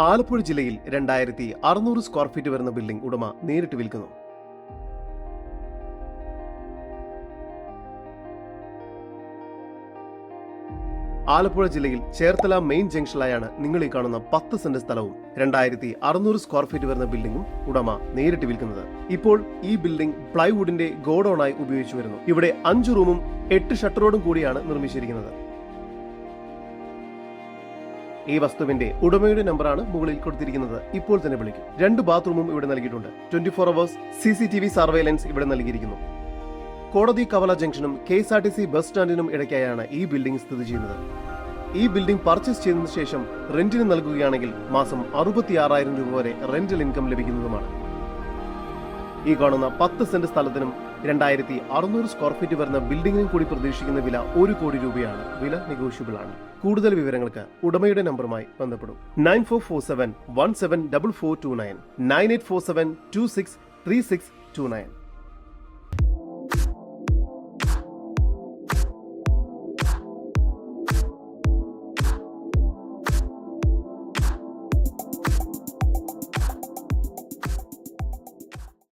ആലപ്പുഴ ജില്ലയിൽ രണ്ടായിരത്തി അറുന്നൂറ് സ്ക്വയർ ഫീറ്റ് വരുന്ന ബിൽഡിംഗ് ഉടമ നേരിട്ട് വിൽക്കുന്നു. ആലപ്പുഴ ജില്ലയിൽ ചേർത്തല മെയിൻ ജംഗ്ഷനിലായാണ് നിങ്ങൾ ഈ കാണുന്ന പത്ത് സെന്റ് സ്ഥലവും രണ്ടായിരത്തി അറുന്നൂറ് സ്ക്വയർ ഫീറ്റ് വരുന്ന ബിൽഡിംഗും ഉടമ നേരിട്ട് വിൽക്കുന്നത്. ഇപ്പോൾ ഈ ബിൽഡിംഗ് പ്ലൈവുഡിന്റെ ഗോഡൌണായി ഉപയോഗിച്ചു വരുന്നു. ഇവിടെ അഞ്ച് റൂമും എട്ട് ഷട്ടറോടും കൂടിയാണ് നിർമ്മിച്ചിരിക്കുന്നത്. ഈ വസ്തുവിന്റെ ഉടമയുടെ നമ്പറാണ് മുകളിൽ കൊടുത്തിരിക്കുന്നത്. ഇപ്പോൾ തന്നെ വിളിക്കും. രണ്ട് ബാത്റൂമും ഇവിടെ നൽകിയിട്ടുണ്ട്. Twenty four hours C C T V surveillance ഇവിടെ നൽകിയിരിക്കുന്നു. കോടതി കവല ജംഗ്ഷനും K S R T C bus സ്റ്റാൻഡിനും ഇടയ്ക്കായാണ് ഈ ബിൽഡിംഗ് സ്ഥിതി ചെയ്യുന്നത്. ഈ ബിൽഡിംഗ് പർച്ചേസ് ചെയ്തതിനു ശേഷം റെന്റിന് നൽകുകയാണെങ്കിൽ മാസം അറുപത്തി ആറായിരം രൂപ വരെ റെന്റൽ ഇൻകം ലഭിക്കുന്നതുമാണ്. ഈ കാണുന്ന പത്ത് സെന്റ് സ്ഥലത്തിനും രണ്ടായിരത്തി അറുന്നൂറ് സ്ക്വയർ ഫീറ്റ് വരുന്ന ബിൽഡിംഗിനും കൂടി പ്രതീക്ഷിക്കുന്ന വില ഒരു കോടി രൂപയാണ്. വില നെഗോഷ്യബിൾ ആണ്. കൂടുതൽ വിവരങ്ങൾക്ക് ഉടമയുടെ നമ്പറുമായി ബന്ധപ്പെടും. Nine four four seven one seven double four two nine nine eight four seven two six three six two nine